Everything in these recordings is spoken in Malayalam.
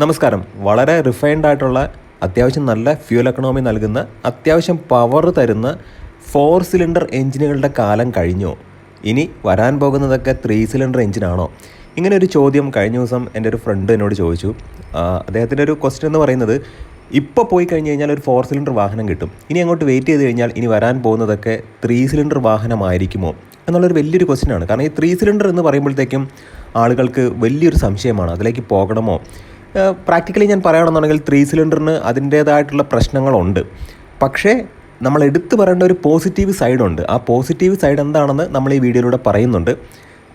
നമസ്കാരം. വളരെ റിഫൈൻഡ് ആയിട്ടുള്ള അത്യാവശ്യം നല്ല ഫ്യൂൽ എക്കണോമി നൽകുന്ന അത്യാവശ്യം പവർ തരുന്ന ഫോർ സിലിണ്ടർ എഞ്ചിനുകളുടെ കാലം കഴിഞ്ഞോ. ഇനി വരാൻ പോകുന്നതൊക്കെ ത്രീ സിലിണ്ടർ എഞ്ചിനാണോ? ഇങ്ങനെ ഒരു ചോദ്യം കഴിഞ്ഞ ദിവസം എന്റെ ഒരു ഫ്രണ്ട് എന്നോട് ചോദിച്ചു. അദ്ദേഹത്തിന്റെ ഒരു ക്വസ്റ്റ്യൻ എന്ന് പറയുന്നത് ഇപ്പോൾ പോയി കഴിഞ്ഞ് കഴിഞ്ഞാൽ ഒരു ഫോർ സിലിണ്ടർ വാഹനം കിട്ടും. ഇനി അങ്ങോട്ട് വെയിറ്റ് ചെയ്ത് കഴിഞ്ഞാൽ ഇനി വരാൻ പോകുന്നതൊക്കെ ത്രീ സിലിണ്ടർ വാഹനമായിരിക്കുമോ? എന്നുള്ളൊരു വലിയൊരു ക്വസ്റ്റ്യൻ ആണ്. കാരണം ഈ ത്രീ സിലിണ്ടർ എന്ന് പറയുമ്പോഴത്തേക്കും ആളുകൾക്ക് വലിയൊരു സംശയമാണ്. അതിലേക്ക് പോകണമോ? പ്രാക്ടിക്കലി ഞാൻ പറയുകയാണെന്നുണ്ടെങ്കിൽ ത്രീ സിലിണ്ടറിന് അതിന്റേതായിട്ടുള്ള പ്രശ്നങ്ങളുണ്ട്. പക്ഷേ നമ്മൾ എടുത്തു പറയേണ്ട ഒരു പോസിറ്റീവ് സൈഡുണ്ട് ആ പോസിറ്റീവ് സൈഡ് എന്താണെന്ന് നമ്മൾ ഈ വീഡിയോയിലൂടെ പറയുന്നുണ്ട്.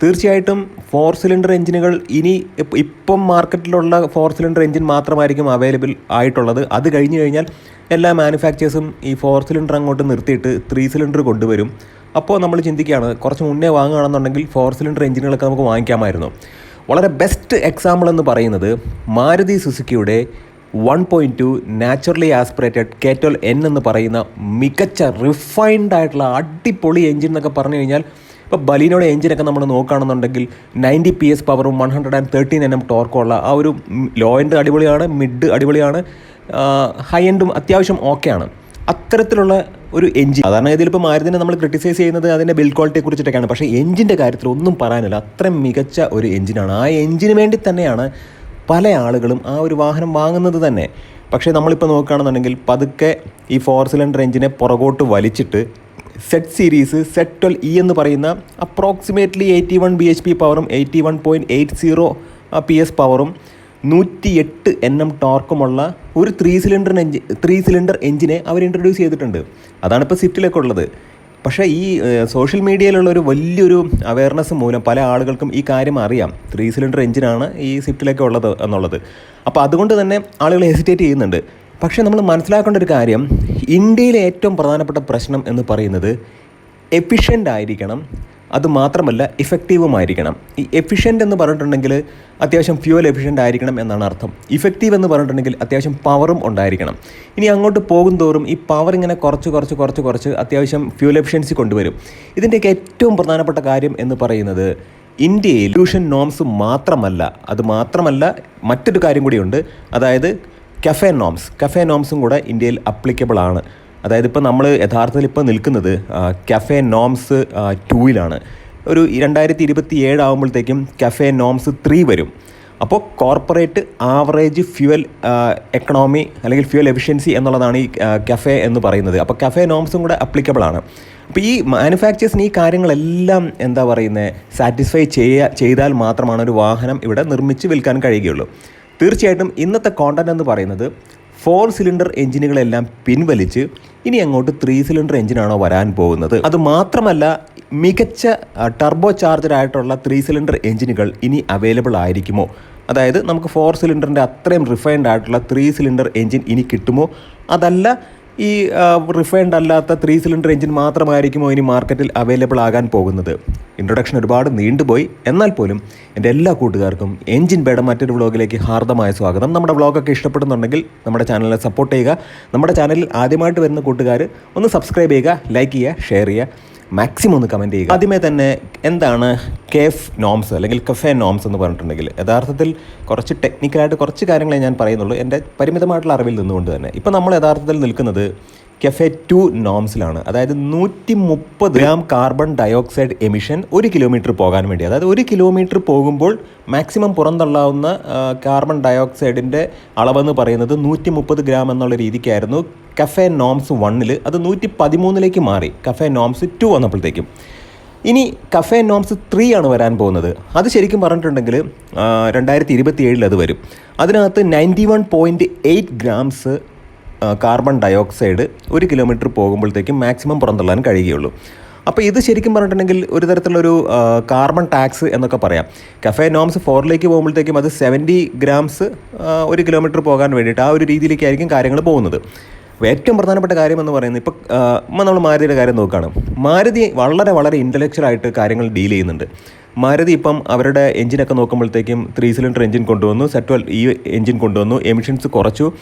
തീർച്ചയായിട്ടും ഫോർ സിലിണ്ടർ എഞ്ചിനുകൾ ഇനി ഇപ്പ- മാർക്കറ്റിലുള്ള ഫോർ സിലിണ്ടർ എഞ്ചിൻ മാത്രമായിരിക്കും അവൈലബിൾ ആയിട്ടുള്ളത്. അത് കഴിഞ്ഞു കഴിഞ്ഞാൽ എല്ലാ മാനുഫാക്ചേഴ്സും ഈ ഫോർ സിലിണ്ടർ അങ്ങോട്ട് നിർത്തിയിട്ട് ത്രീ സിലിണ്ടർ കൊണ്ടുവരും. അപ്പോൾ നമ്മൾ ചിന്തിക്കുകയാണ് കുറച്ച് മുന്നേ വാങ്ങുകയാണെന്നുണ്ടെങ്കിൽ ഫോർ സിലിണ്ടർ എഞ്ചിനുകളൊക്കെ നമുക്ക് വാങ്ങിക്കാമായിരുന്നു. വളരെ ബെസ്റ്റ് എക്സാമ്പിൾ എന്ന് പറയുന്നത് Maruti സുസുക്കിയുടെ one point two naturally aspirated കേറ്റോൽ എൻ എന്ന് പറയുന്ന മികച്ച റിഫൈൻഡ് ആയിട്ടുള്ള അടിപൊളി എഞ്ചിൻ എന്നൊക്കെ പറഞ്ഞു കഴിഞ്ഞാൽ ഇപ്പോൾ ബലീനോടെ എഞ്ചിനൊക്കെ നമ്മൾ നോക്കുകയാണെന്നുണ്ടെങ്കിൽ നയന്റി പി എസ് പവറും one hundred and thirteen N M ടോർക്കുള്ള ആ ഒരു ലോ എൻഡ് അടിപൊളിയാണ് മിഡ് അടിപൊളിയാണ് ഹൈ എൻഡും അത്യാവശ്യം ഓക്കെയാണ് അത്തരത്തിലുള്ള ഒരു എഞ്ചിൻ സാധാരണഗതിയിൽ ഇപ്പോൾ മാരുതിനെ നമ്മൾ ക്രിട്ടിസൈസ് ചെയ്യുന്നത് അതിന്റെ ബിൽഡ് ക്വാളിറ്റിയെ കുറിച്ചിട്ടൊക്കെയാണ്. പക്ഷേ എഞ്ചിന്റെ കാര്യത്തിൽ ഒന്നും പറയാനില്ല. അത്രയും മികച്ച ഒരു എഞ്ചിനാണ് ആ എഞ്ചിന് വേണ്ടി തന്നെയാണ് പല ആളുകളും ആ ഒരു വാഹനം വാങ്ങുന്നത് തന്നെ. പക്ഷേ നമ്മളിപ്പോൾ നോക്കുകയാണെന്നുണ്ടെങ്കിൽ പതുക്കെ ഈ ഫോർ സിലിണ്ടർ എഞ്ചിനെ പുറകോട്ട് വലിച്ചിട്ട് Z series Z twelve E എന്ന് പറയുന്ന approximately eighty one B H P പവറും eighty one point eight zero P S പവറും നൂറ്റി എട്ട് എൻ എം ടോർക്കുമുള്ള ഒരു three cylinder engine three cylinder എഞ്ചിനെ അവർ ഇൻട്രൊഡ്യൂസ് ചെയ്തിട്ടുണ്ട്. അതാണ് ഇപ്പോൾ സിറ്റിലൊക്കെ ഉള്ളത്. പക്ഷേ ഈ സോഷ്യൽ മീഡിയയിലുള്ള ഒരു വലിയൊരു അവയർനെസ് മൂലം പല ആളുകൾക്കും ഈ കാര്യം അറിയാം. ത്രീ സിലിണ്ടർ എഞ്ചിനാണ് ഈ സ്വിഫ്റ്റിലൊക്കെ ഉള്ളത് എന്നുള്ളത്. അപ്പോൾ അതുകൊണ്ട് തന്നെ ആളുകൾ ഹെസിറ്റേറ്റ് ചെയ്യുന്നുണ്ട്. പക്ഷേ നമ്മൾ മനസ്സിലാക്കേണ്ട ഒരു കാര്യം ഇന്ത്യയിലെ ഏറ്റവും പ്രധാനപ്പെട്ട പ്രശ്നം എന്ന് പറയുന്നത് എഫിഷ്യന്റ് ആയിരിക്കണം അത് മാത്രമല്ല ഇഫക്റ്റീവുമായിരിക്കണം ഈ എഫിഷ്യന്റ് എന്ന് പറഞ്ഞിട്ടുണ്ടെങ്കിൽ അത്യാവശ്യം ഫ്യൂവൽ എഫിഷ്യന്റ് ആയിരിക്കണം എന്നാണ് അർത്ഥം. ഇഫക്റ്റീവ് എന്ന് പറഞ്ഞിട്ടുണ്ടെങ്കിൽ അത്യാവശ്യം പവറും ഉണ്ടായിരിക്കണം. ഇനി അങ്ങോട്ട് പോകും തോറും ഈ പവർ ഇങ്ങനെ കുറച്ച് കുറച്ച് കുറച്ച് കുറച്ച് അത്യാവശ്യം ഫ്യൂവൽ എഫിഷ്യൻസി കൊണ്ടുവരും. ഇതിന്റെയൊക്കെ ഏറ്റവും പ്രധാനപ്പെട്ട കാര്യം എന്ന് പറയുന്നത് ഇന്ത്യയിൽ ഇലൂഷൻ നോംസ് മാത്രമല്ല അത് മാത്രമല്ല മറ്റൊരു കാര്യം കൂടിയുണ്ട്. അതായത് കഫേ നോംസ് കഫേ നോംസും കൂടെ ഇന്ത്യയിൽ അപ്ലിക്കബിൾ ആണ്. അതായത് ഇപ്പോൾ നമ്മൾ യഥാർത്ഥത്തിൽ ഇപ്പോൾ നിൽക്കുന്നത് കഫേ നോംസ് ടൂയിലാണ് ഒരു രണ്ടായിരത്തി ഇരുപത്തി ഏഴ് ആകുമ്പോഴത്തേക്കും കഫേ നോംസ് ത്രീ വരും. അപ്പോൾ കോർപ്പറേറ്റ് ആവറേജ് ഫ്യുവൽ എക്കണോമി അല്ലെങ്കിൽ ഫ്യുവൽ എഫിഷ്യൻസി എന്നുള്ളതാണ് ഈ കഫേ എന്ന് പറയുന്നത്. അപ്പോൾ കഫേ നോംസും കൂടെ അപ്ലിക്കബിൾ ആണ്. അപ്പോൾ ഈ മാനുഫാക്ചേഴ്സിന് ഈ കാര്യങ്ങളെല്ലാം എന്താ പറയുന്നത് സാറ്റിസ്ഫൈ ചെയ്യുക ചെയ്താൽ മാത്രമാണ് ഒരു വാഹനം ഇവിടെ നിർമ്മിച്ച് വിൽക്കാൻ കഴിയുകയുള്ളൂ. തീർച്ചയായിട്ടും ഇന്നത്തെ കോണ്ടന്റ് എന്ന് പറയുന്നത് ഫോർ സിലിണ്ടർ എഞ്ചിനുകളെല്ലാം പിൻവലിച്ച് ഇനി അങ്ങോട്ട് ത്രീ സിലിണ്ടർ എഞ്ചിനാണോ വരാൻ പോകുന്നത്. അത് മാത്രമല്ല മികച്ച ടർബോ ചാർജറായിട്ടുള്ള ത്രീ സിലിണ്ടർ എഞ്ചിനുകൾ ഇനി അവൈലബിൾ ആയിരിക്കുമോ? അതായത് നമുക്ക് ഫോർ സിലിണ്ടറിന്റെ അത്രയും റിഫൈൻഡ് ആയിട്ടുള്ള ത്രീ സിലിണ്ടർ എഞ്ചിൻ ഇനി കിട്ടുമോ? അതല്ല ഈ റിഫൈൻഡ് അല്ലാത്ത ത്രീ സിലിണ്ടർ എഞ്ചിൻ മാത്രമായിരിക്കുമോ ഇനി മാർക്കറ്റിൽ അവൈലബിൾ ആകാൻ പോകുന്നത്? ഇൻട്രൊഡക്ഷൻ ഒരുപാട് നീണ്ടുപോയി. എന്നാൽ പോലും എന്റെ എല്ലാ കൂട്ടുകാർക്കും എഞ്ചിൻ ബേഡ മറ്റൊരു വ്ളോഗിലേക്ക് ഹാർദമായ സ്വാഗതം. നമ്മുടെ വ്ളോഗൊക്കെ ഇഷ്ടപ്പെടുന്നുണ്ടെങ്കിൽ നമ്മുടെ ചാനലിനെ സപ്പോർട്ട് ചെയ്യുക. നമ്മുടെ ചാനലിൽ ആദ്യമായിട്ട് വരുന്ന കൂട്ടുകാർ ഒന്ന് സബ്സ്ക്രൈബ് ചെയ്യുക ലൈക്ക് ചെയ്യുക ഷെയർ ചെയ്യുക. മാക്സിമം ഒന്ന് കമന്റ് ചെയ്യുക. ആദ്യമേ തന്നെ എന്താണ് കേഫ് നോംസ് അല്ലെങ്കിൽ കഫേ നോംസ് എന്ന് പറഞ്ഞിട്ടുണ്ടെങ്കിൽ യഥാർത്ഥത്തിൽ കുറച്ച് ടെക്നിക്കലായിട്ട് കുറച്ച് കാര്യങ്ങളെ ഞാൻ പറയുന്നുള്ളൂ. എന്റെ പരിമിതമായിട്ടുള്ള അറിവിൽ നിന്നുകൊണ്ട് തന്നെ. ഇപ്പോൾ നമ്മൾ യഥാർത്ഥത്തിൽ നിൽക്കുന്നത് കെഫെ ടു നോംസിലാണ്. അതായത് നൂറ്റി മുപ്പത് ഗ്രാം കാർബൺ ഡയോക്സൈഡ് എമിഷൻ ഒരു കിലോമീറ്റർ പോകാൻ വേണ്ടി. അതായത് ഒരു കിലോമീറ്റർ പോകുമ്പോൾ മാക്സിമം പുറന്തള്ളാവുന്ന കാർബൺ ഡയോക്സൈഡിന്റെ അളവെന്ന് പറയുന്നത് നൂറ്റി മുപ്പത് ഗ്രാം എന്നുള്ള രീതിക്കായിരുന്നു കഫേ നോംസ് വണ്ണിൽ അത് നൂറ്റി പതിമൂന്നിലേക്ക് മാറി. കഫേ നോംസ് ടു വന്നപ്പോഴത്തേക്കും. ഇനി കഫേ നോംസ് ത്രീ ആണ് വരാൻ പോകുന്നത്. അത് ശരിക്കും പറഞ്ഞിട്ടുണ്ടെങ്കിൽ രണ്ടായിരത്തി ഇരുപത്തി ഏഴിൽ അത് വരും. അതിനകത്ത് ninety one point eight grams carbon dioxide ഒരു കിലോമീറ്റർ പോകുമ്പോഴത്തേക്കും മാക്സിമം പുറന്തള്ളാൻ കഴിയുകയുള്ളൂ. അപ്പോൾ ഇത് ശരിക്കും പറഞ്ഞിട്ടുണ്ടെങ്കിൽ ഒരു തരത്തിലുള്ളൊരു കാർബൺ ടാക്സ് എന്നൊക്കെ പറയാം. കഫേ നോംസ് ഫോറിലേക്ക് പോകുമ്പോഴത്തേക്കും അത് സെവന്റി ഗ്രാംസ് ഒരു കിലോമീറ്റർ പോകാൻ വേണ്ടിയിട്ട് ആ ഒരു രീതിയിലേക്കായിരിക്കും കാര്യങ്ങൾ പോകുന്നത്. ഏറ്റവും പ്രധാനപ്പെട്ട കാര്യം എന്ന് പറയുന്നത് ഇപ്പോൾ നമ്മൾ മാരുതിയുടെ കാര്യം നോക്കുകയാണ്. മാരുതി വളരെ വളരെ ഇന്റലക്ച്വലായിട്ട് കാര്യങ്ങൾ ഡീൽ ചെയ്യുന്നുണ്ട്. മാരുതി ഇപ്പം അവരുടെ എഞ്ചിനൊക്കെ നോക്കുമ്പോഴത്തേക്കും ത്രീ സിലിണ്ടർ എഞ്ചിൻ കൊണ്ടുവന്നു സെറ്റ് ഈ എഞ്ചിൻ കൊണ്ടുവന്നു എമിഷൻസ് കുറച്ചു.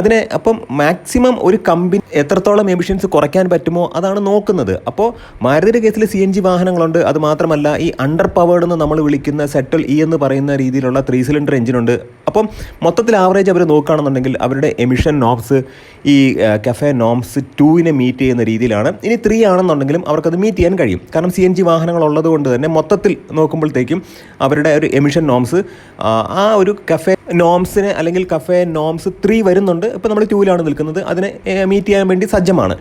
അതിനെ അപ്പം മാക്സിമം ഒരു കമ്പനി എത്രത്തോളം എമിഷൻസ് കുറയ്ക്കാൻ പറ്റുമോ അതാണ് നോക്കുന്നത്. അപ്പോൾ മാരുതിയുടെ കേസിൽ സി എൻ ജി വാഹനങ്ങളുണ്ട്. അത് മാത്രമല്ല ഈ അണ്ടർ പവേർഡ് എന്ന് നമ്മൾ വിളിക്കുന്ന സെറ്റൽ ഇ എന്ന് പറയുന്ന രീതിയിലുള്ള ത്രീ സിലിണ്ടർ എഞ്ചിനുണ്ട് അപ്പം മൊത്തത്തിൽ ആവറേജ് അവർ നോക്കുകയാണെന്നുണ്ടെങ്കിൽ അവരുടെ എമിഷൻ നോംസ് ഈ കഫേ നോംസ് ടൂവിനെ മീറ്റ് ചെയ്യുന്ന രീതിയിലാണ്. ഇനി ത്രീ ആണെന്നുണ്ടെങ്കിലും അവർക്കത് മീറ്റ് ചെയ്യാൻ കഴിയും. കാരണം സി എൻ ജി വാഹനങ്ങൾ ഉള്ളത് കൊണ്ട് തന്നെ മൊത്തത്തിൽ നോക്കുമ്പോഴത്തേക്കും അവരുടെ ഒരു എമിഷൻ നോംസ് ആ ഒരു കഫേ നോംസിന് അല്ലെങ്കിൽ കഫേ നോംസ് ത്രീ വരുന്നുണ്ട്. ഇപ്പോൾ നമ്മൾ ടൂവിലാണ് നിൽക്കുന്നത്. അതിനെ മീറ്റ് ചെയ്യാൻ വേണ്ടി സജ്ജമാണ്.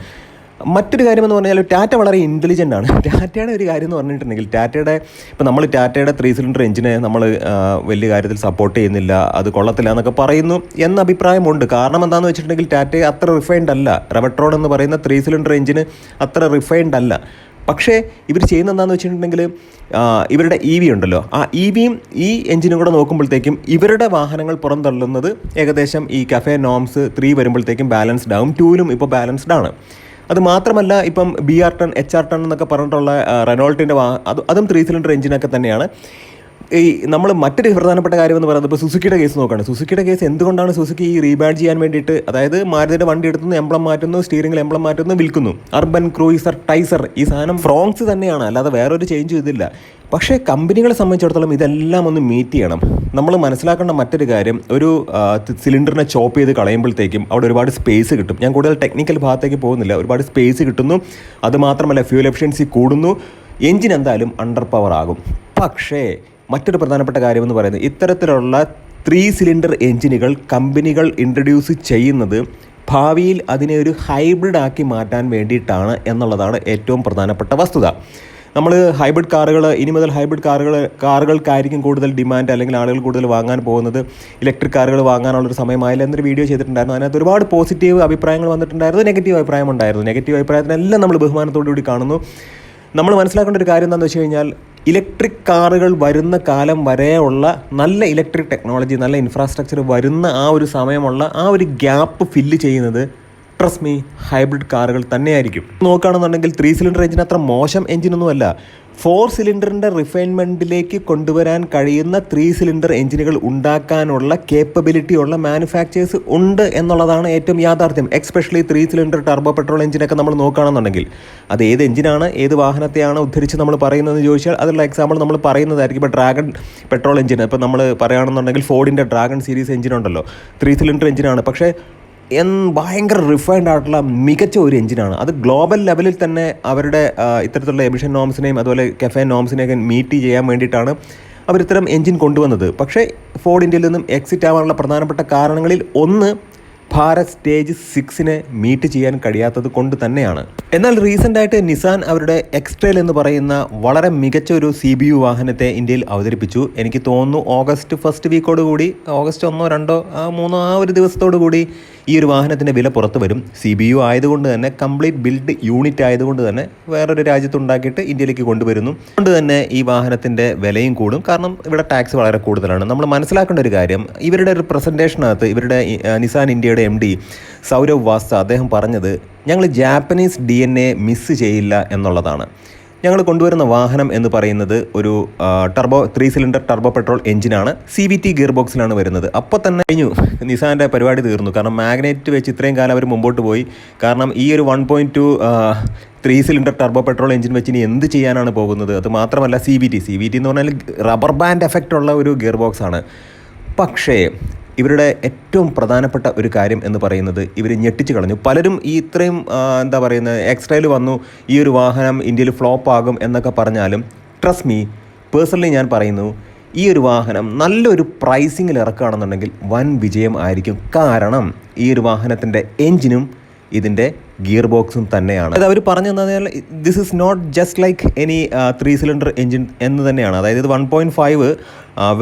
മറ്റൊരു കാര്യമെന്ന് പറഞ്ഞാൽ ടാറ്റ വളരെ ഇന്റലിജന്റ് ആണ്. ടാറ്റയുടെ ഒരു കാര്യം എന്ന് പറഞ്ഞിട്ടുണ്ടെങ്കിൽ ടാറ്റയുടെ ഇപ്പോൾ നമ്മൾ ടാറ്റയുടെ ത്രീ സിലിണ്ടർ എഞ്ചിനെ നമ്മൾ വലിയ കാര്യത്തിൽ സപ്പോർട്ട് ചെയ്യുന്നില്ല. അത് കൊള്ളത്തില്ല എന്നൊക്കെ പറയുന്നു എന്ന അഭിപ്രായമുണ്ട്. കാരണം എന്താണെന്ന് വെച്ചിട്ടുണ്ടെങ്കിൽ ടാറ്റ അത്ര റിഫൈൻഡ് അല്ല. റെവട്രോഡ് എന്ന് പറയുന്ന ത്രീ സിലിണ്ടർ എഞ്ചിന് അത്ര റിഫൈൻഡ് അല്ല. പക്ഷേ ഇവർ ചെയ്യുന്ന എന്താണെന്ന് വെച്ചിട്ടുണ്ടെങ്കിൽ ഇവരുടെ ഇ വി ഉണ്ടല്ലോ. ആ ഇ വിയും ഈ എഞ്ചിനും കൂടെ നോക്കുമ്പോഴത്തേക്കും ഇവരുടെ വാഹനങ്ങൾ പുറന്തള്ളുന്നത് ഏകദേശം ഈ കഫേ നോംസ് ത്രീ വരുമ്പോഴത്തേക്കും ബാലൻസ്ഡ് ആവും. ടൂവിലും ഇപ്പോൾ ബാലൻസ്ഡ് ആണ്. അത് മാത്രമല്ല ഇപ്പം B R ten H R ten എന്നൊക്കെ പറഞ്ഞിട്ടുള്ള റെനോൾട്ടിന്റെ വാ അത് അതും ത്രീ സിലിണ്ടർ എഞ്ചിനൊക്കെ തന്നെയാണ്. ഈ നമ്മൾ മറ്റൊരു പ്രധാനപ്പെട്ട കാര്യം എന്ന് പറയുന്നത് ഇപ്പോൾ സുസുക്കിയുടെ കേസ് നോക്കുകയാണ് സുസുക്കിയുടെ കേസ് എന്തുകൊണ്ടാണ് സുസുക്കി ഈ റീബാഡ് ചെയ്യാൻ വേണ്ടിയിട്ട് അതായത് മാരുതിയുടെ വണ്ടി എടുത്തുനിന്ന് എംബ്ലം മാറ്റുന്നു സ്റ്റീറിംഗിൽ എംബ്ലം മാറ്റുന്നു വിൽക്കുന്നു. അർബൻ ക്രൂയിസർ ടൈസർ ഈ സാധനം ഫ്രോങ്സ് തന്നെയാണ്. അല്ലാതെ വേറൊരു ചേഞ്ച് ചെയ്തില്ല പക്ഷേ കമ്പനികളെ സംബന്ധിച്ചിടത്തോളം ഇതെല്ലാം ഒന്ന് മീറ്റ് ചെയ്യണം. നമ്മൾ മനസ്സിലാക്കേണ്ട മറ്റൊരു കാര്യം ഒരു സിലിണ്ടറിനെ ചോപ്പ് ചെയ്ത് കളയുമ്പോഴത്തേക്കും അവിടെ ഒരുപാട് സ്പേസ് കിട്ടും. ഞാൻ കൂടുതൽ ടെക്നിക്കൽ ഭാഗത്തേക്ക് പോകുന്നില്ല. ഒരുപാട് സ്പേസ് കിട്ടുന്നു. അതുമാത്രമല്ല ഫ്യൂൽ എഫിഷ്യൻസി കൂടുന്നു. എഞ്ചിൻ എന്തായാലും അണ്ടർ പവർ ആകും. പക്ഷേ മറ്റൊരു പ്രധാനപ്പെട്ട കാര്യമെന്ന് പറയുന്നത് ഇത്തരത്തിലുള്ള ത്രീ സിലിണ്ടർ എഞ്ചിനുകൾ കമ്പനികൾ ഇൻട്രൊഡ്യൂസ് ചെയ്യുന്നത് ഭാവിയിൽ അതിനെ ഒരു ഹൈബ്രിഡ് ആക്കി മാറ്റാൻ വേണ്ടിയിട്ടാണ് എന്നുള്ളതാണ് ഏറ്റവും പ്രധാനപ്പെട്ട വസ്തുത. നമ്മൾ ഹൈബ്രിഡ് കാറുകൾ ഇനി മുതൽ ഹൈബ്രിഡ് കാറുകൾ കാറുകൾക്കായിരിക്കും കൂടുതൽ ഡിമാൻഡ് അല്ലെങ്കിൽ ആളുകൾ കൂടുതൽ വാങ്ങാൻ പോകുന്നത്. ഇലക്ട്രിക് കാറുകൾ വാങ്ങാനുള്ളൊരു സമയമായില്ല എന്നൊരു വീഡിയോ ചെയ്തിട്ടുണ്ടായിരുന്നു. അതിനകത്ത് ഒരുപാട് പോസിറ്റീവ് അഭിപ്രായങ്ങൾ വന്നിട്ടുണ്ടായിരുന്നു. നെഗറ്റീവ് അഭിപ്രായം ഉണ്ടായിരുന്നു. നെഗറ്റീവ് അഭിപ്രായത്തിനെല്ലാം നമ്മൾ ബഹുമാനത്തോടു കൂടി കാണുന്നു. നമ്മൾ മനസ്സിലാക്കേണ്ട ഒരു കാര്യം എന്താണെന്ന് വെച്ച് കഴിഞ്ഞാൽ ഇലക്ട്രിക് കാറുകൾ വരുന്ന കാലം വരെയുള്ള നല്ല ഇലക്ട്രിക് ടെക്നോളജി നല്ല ഇൻഫ്രാസ്ട്രക്ചർ വരുന്ന ആ ഒരു സമയമുള്ള ആ ഒരു ഗ്യാപ്പ് ഫില്ല് ചെയ്യുന്നത് ട്രസ് മീ ഹൈബ്രിഡ് കാറുകൾ തന്നെയായിരിക്കും. നോക്കുകയാണെന്നുണ്ടെങ്കിൽ ത്രീ സിലിണ്ടർ എഞ്ചിൻ അത്ര മോശം എഞ്ചിനൊന്നുമല്ല ഫോർ സിലിണ്ടറിന്റെ റിഫൈൻമെന്റിലേക്ക് കൊണ്ടുവരാൻ കഴിയുന്ന ത്രീ സിലിണ്ടർ എഞ്ചിനുകൾ ഉണ്ടാക്കാനുള്ള കേപ്പബിലിറ്റി ഉള്ള മാനുഫാക്ചേഴ്സ് ഉണ്ട് എന്നുള്ളതാണ് ഏറ്റവും യാഥാർത്ഥ്യം. Especially three cylinder turbo petrol എഞ്ചിനൊക്കെ നമ്മൾ നോക്കുകയാണെന്നുണ്ടെങ്കിൽ. അത് ഏത് എഞ്ചിനാണ് ഏത് വാഹനത്തെയാണ് ഉദ്ധരിച്ച് നമ്മൾ പറയുന്നതെന്ന് ചോദിച്ചാൽ അതിലുള്ള എക്സാമ്പിൾ നമ്മൾ പറയുന്നതായിരിക്കും. ഇപ്പോൾ ഡ്രാഗൺ പെട്രോൾ എഞ്ചിൻ ഇപ്പോൾ നമ്മൾ പറയുകയാണെന്നുണ്ടെങ്കിൽ ഫോർഡിന്റെ ഡ്രാഗൺ സീരീസ് എഞ്ചിനുണ്ടല്ലോ. ത്രീ സിലിണ്ടർ എഞ്ചിനാണ്. പക്ഷേ ഭയങ്കര റിഫൈൻഡ് ആയിട്ടുള്ള മികച്ച ഒരു എഞ്ചിനാണ് അത് ഗ്ലോബൽ ലെവലിൽ തന്നെ അവരുടെ ഇത്തരത്തിലുള്ള എമിഷൻ നോംസിനെയും അതുപോലെ കെഫെ നോംസിനെയൊക്കെ മീറ്റ് ചെയ്യാൻ വേണ്ടിയിട്ടാണ് അവർ ഇത്തരം എഞ്ചിൻ കൊണ്ടുവന്നത്. പക്ഷേ ഫോർഡ് ഇന്ത്യയിൽ നിന്നും എക്സിറ്റ് ആവാനുള്ള പ്രധാനപ്പെട്ട കാരണങ്ങളിൽ ഒന്ന് ഭാരത് സ്റ്റേജ് സിക്സിനെ മീറ്റ് ചെയ്യാൻ കഴിയാത്തത് കൊണ്ട് തന്നെയാണ്. എന്നാൽ റീസെന്റായിട്ട് നിസാൻ അവരുടെ എക്സ്ട്രേൽ എന്ന് പറയുന്ന വളരെ മികച്ച ഒരു സി ബി യു വാഹനത്തെ ഇന്ത്യയിൽ അവതരിപ്പിച്ചു. എനിക്ക് തോന്നുന്നു ഓഗസ്റ്റ് ഫസ്റ്റ് വീക്കോട് കൂടി ഓഗസ്റ്റ് ഒന്നോ രണ്ടോ മൂന്നോ ആ ഒരു ദിവസത്തോടു കൂടി ഈ ഒരു വാഹനത്തിന്റെ വില പുറത്ത് വരും. സി ബി യു ആയതുകൊണ്ട് തന്നെ കംപ്ലീറ്റ് ബിൽഡ് യൂണിറ്റ് ആയതുകൊണ്ട് തന്നെ വേറൊരു രാജ്യത്ത് ഉണ്ടാക്കിയിട്ട് ഇന്ത്യയിലേക്ക് കൊണ്ടുവരുന്നു. അതുകൊണ്ട് തന്നെ ഈ വാഹനത്തിന്റെ വിലയും കൂടും. കാരണം ഇവിടെ ടാക്സ് വളരെ കൂടുതലാണ്. നമ്മൾ മനസ്സിലാക്കേണ്ട ഒരു കാര്യം ഇവരുടെ ഒരു പ്രസന്റേഷനകത്ത് ഇവരുടെ നിസാൻ ഇന്ത്യയുടെ എം ഡി സൗരവ് വാസ്ത അദ്ദേഹം പറഞ്ഞത് ഞങ്ങൾ Japanese D N A miss ചെയ്യില്ല എന്നുള്ളതാണ്. ഞങ്ങൾ കൊണ്ടുവരുന്ന വാഹനം എന്ന് പറയുന്നത് ഒരു turbo three cylinder turbo petrol എഞ്ചിനാണ് സി വി ടി ഗിയർ ബോക്സിലാണ് വരുന്നത്. അപ്പോൾ തന്നെ കഴിഞ്ഞു. നിസാന്റെ പരിപാടി തീർന്നു. കാരണം മാഗ്നറ്റ് വെച്ച് ഇത്രയും കാലം അവർ മുമ്പോട്ട് പോയി. കാരണം ഈ ഒരു one point two three cylinder turbo petrol engine വെച്ച് ഇനി എന്ത് ചെയ്യാനാണ് പോകുന്നത്? അത് മാത്രമല്ല C V T C V T എന്ന് പറഞ്ഞാൽ റബ്ബർ ബാൻഡ് എഫക്റ്റ് ഉള്ള ഒരു ഗിയർ ബോക്സ് ആണ്. പക്ഷേ ഇവരുടെ ഏറ്റവും പ്രധാനപ്പെട്ട ഒരു കാര്യം എന്ന് പറയുന്നത് ഇവർ ഞെട്ടിച്ച് കളഞ്ഞു. പലരും ഈ ഇത്രയും എന്താ പറയുന്നത് എക്സ്ട്രയിൽ വന്നു ഈ ഒരു വാഹനം ഇന്ത്യയിൽ ഫ്ലോപ്പ് ആകും എന്നൊക്കെ പറഞ്ഞാലും ട്രസ്റ്റ് മീ പേഴ്സണലി ഞാൻ പറയുന്നു ഈ ഒരു വാഹനം നല്ലൊരു പ്രൈസിങ്ങിൽ ഇറക്കുകയാണെന്നുണ്ടെങ്കിൽ വൻ വിജയം ആയിരിക്കും. കാരണം ഈ ഒരു വാഹനത്തിന്റെ എൻജിനും ഇതിന്റെ ഗിയർ ബോക്സും തന്നെയാണ്. അതായത് അവർ പറഞ്ഞു തന്നാൽ this is not just like any three cylinder engine എന്ന് തന്നെയാണ്. അതായത് ഇത് one point five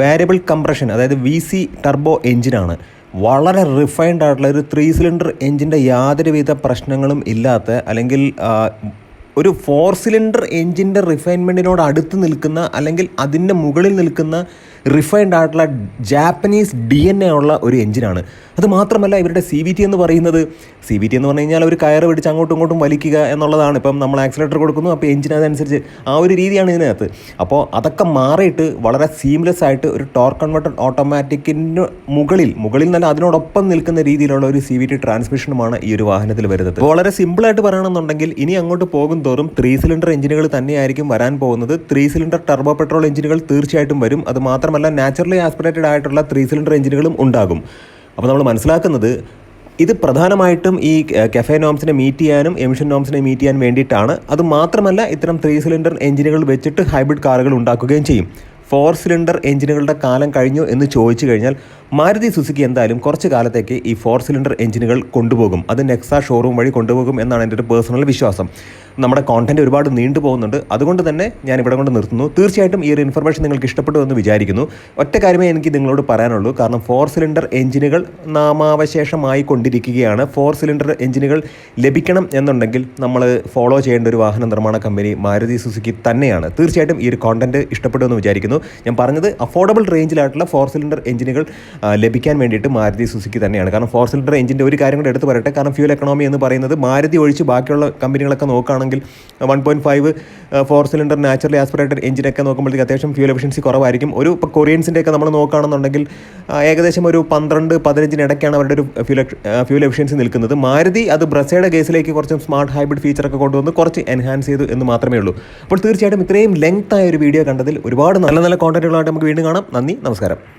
variable compression അതായത് വി സി ടർബോ എഞ്ചിനാണ് വളരെ റിഫൈൻഡ് ആയിട്ടുള്ള ഒരു ത്രീ സിലിണ്ടർ എഞ്ചിന്റെ യാതൊരുവിധ പ്രശ്നങ്ങളും ഇല്ലാത്ത അല്ലെങ്കിൽ ഒരു ഫോർ സിലിണ്ടർ എഞ്ചിന്റെ റിഫൈൻമെന്റിനോട് അടുത്ത് നിൽക്കുന്ന അല്ലെങ്കിൽ അതിന്റെ മുകളിൽ നിൽക്കുന്ന റിഫൈൻഡ് ആയിട്ടുള്ള ജാപ്പനീസ് ഡി എൻ എ ഉള്ള ഒരു എഞ്ചിനാണ് അത് മാത്രമല്ല ഇവരുടെ സി വി ടി എന്ന് പറയുന്നത് സി വി ടി എന്ന് പറഞ്ഞു കഴിഞ്ഞാൽ ഒരു കയർ പിടിച്ച് അങ്ങോട്ടും ഇങ്ങോട്ടും വലിക്കുക എന്നുള്ളതാണ്. ഇപ്പം നമ്മൾ ആക്സിലേറ്റർ കൊടുക്കുന്നു അപ്പോൾ എഞ്ചിൻ അതനുസരിച്ച് ആ ഒരു രീതിയാണ് ഇതിനകത്ത്. അപ്പോൾ അതൊക്കെ മാറിയിട്ട് വളരെ സീംലെസ് ആയിട്ട് ഒരു ടോർക്ക് കൺവെർട്ടഡ് ഓട്ടോമാറ്റിക്കിന് മുകളിൽ മുകളിൽ തന്നെ അതിനോടൊപ്പം നിൽക്കുന്ന രീതിയിലുള്ള ഒരു സി വി ടി ട്രാൻസ്മിഷനുമാണ് ഈ ഒരു വാഹനത്തിൽ വരുന്നത്. വളരെ സിമ്പിളായിട്ട് പറയണമെന്നുണ്ടെങ്കിൽ ഇനി അങ്ങോട്ട് പോകും തോറും ത്രീ സിലിണ്ടർ എഞ്ചിനുകൾ തന്നെയായിരിക്കും വരാൻ പോകുന്നത്. ത്രീ സിലിണ്ടർ ടർബോ പെട്രോൾ എഞ്ചിനുകൾ തീർച്ചയായിട്ടും വരും. അത് മാത്രമല്ല നാച്ചുറലി ആസ്പിറേറ്റഡ് ആയിട്ടുള്ള ത്രീ സിലിണ്ടർ എഞ്ചിനുകളും ഉണ്ടാകും. അപ്പോൾ നമ്മൾ മനസ്സിലാക്കുന്നത് ഇത് പ്രധാനമായിട്ടും ഈ കെഫേ നോംസിനെ മീറ്റ് ചെയ്യാനും എമിഷൻ നോംസിനെ മീറ്റ് ചെയ്യാൻ വേണ്ടിയിട്ടാണ്. അത് മാത്രമല്ല ഇത്തരം ത്രീ സിലിണ്ടർ എഞ്ചിനുകൾ വെച്ചിട്ട് ഹൈബ്രിഡ് കാറുകൾ ഉണ്ടാക്കുകയും ചെയ്യും. ഫോർ സിലിണ്ടർ എഞ്ചിനുകളുടെ കാലം കഴിഞ്ഞു എന്ന് ചോദിച്ചു കഴിഞ്ഞാൽ മാരുതി സുസുക്കി എന്തായാലും കുറച്ച് കാലത്തേക്ക് ഈ ഫോർ സിലിണ്ടർ എഞ്ചിനുകൾ കൊണ്ടുപോകും. അത് നെക്സ ഷോറൂം വഴി കൊണ്ടുപോകും എന്നാണ് എന്റെ ഒരു പേഴ്സണൽ വിശ്വാസം. നമ്മുടെ കോണ്ടന്റ് ഒരുപാട് നീണ്ടു പോകുന്നുണ്ട്. അതുകൊണ്ട് തന്നെ ഞാൻ ഇവിടെ കൊണ്ട് നിർത്തുന്നു. തീർച്ചയായിട്ടും ഈ ഒരു ഇൻഫർമേഷൻ നിങ്ങൾക്ക് ഇഷ്ടപ്പെട്ടു എന്ന് വിചാരിക്കുന്നു. ഒറ്റ കാര്യമേ എനിക്ക് നിങ്ങളോട് പറയാനുള്ളൂ. കാരണം ഫോർ സിലിണ്ടർ എഞ്ചിനുകൾ നാമാവശേഷമായി കൊണ്ടിരിക്കുകയാണ് ഫോർ സിലിണ്ടർ എഞ്ചിനുകൾ ലഭിക്കണം എന്നുണ്ടെങ്കിൽ നമ്മൾ ഫോളോ ചെയ്യേണ്ട ഒരു വാഹന നിർമ്മാണ കമ്പനി മാരുതി സുസുക്കി തന്നെയാണ്. തീർച്ചയായിട്ടും ഈ ഒരു കോണ്ടന്റ് ഇഷ്ടപ്പെട്ടു എന്ന് വിചാരിക്കുന്നു. ഞാൻ പറഞ്ഞത് അഫോർഡബിൾ റേഞ്ചിലായിട്ടുള്ള ഫോർ സിലിണ്ടർ എഞ്ചിനുകൾ ലഭിക്കാൻ വേണ്ടിയിട്ട് മാരുതി സുസുക്കി തന്നെയാണ്. കാരണം ഫോർ സിലിണ്ടർ എഞ്ചിന്റെ ഒരു കാര്യം കൂടെ എടുത്ത് പറയട്ടെ. കാരണം ഫ്യൂൽ എക്കണോമി എന്ന് പറയുന്നത് മാരുതി ഒഴിച്ച് ബാക്കിയുള്ള കമ്പനികളൊക്കെ നോക്കുകയാണെങ്കിൽ one point five four cylinder naturally aspirated എഞ്ചിനൊക്കെ നോക്കുമ്പോഴത്തേക്ക് അത്യാവശ്യം ഫ്യൂൽ എഫിഷ്യൻസി കുറവായിരിക്കും. ഒരു ഇപ്പോൾ കൊറിയൻസിന്റെ ഒക്കെ നമ്മൾ നോക്കുകയാണെന്നുണ്ടെങ്കിൽ ഏകദേശം ഒരു പന്ത്രണ്ട് പതിനഞ്ചിന് ഇടയ്ക്കാണ് അവരുടെ ഒരു ഫ്യൂൽ ഫ്യൂൽ എഫിഷ്യൻസി നിൽക്കുന്നത്. മാരുതി അത് ബ്രസയുടെ കേസിലേക്ക് കുറച്ച് സ്മാർട്ട് ഹൈബ്രിഡ് ഫീച്ചറൊക്കെ കൊണ്ടുവന്ന് കുറച്ച് എൻഹാൻസ് ചെയ്തു എന്ന് മാത്രമേ ഉള്ളൂ. അപ്പോൾ തീർച്ചയായിട്ടും ഇത്രയും ലെങ്ത് ആയ ഒരു വീഡിയോ കണ്ടതിൽ ഒരുപാട് നല്ല നല്ല കോണ്ടന്റുകളായിട്ട് നമുക്ക് വീണ്ടും കാണാം. നന്ദി നമസ്കാരം.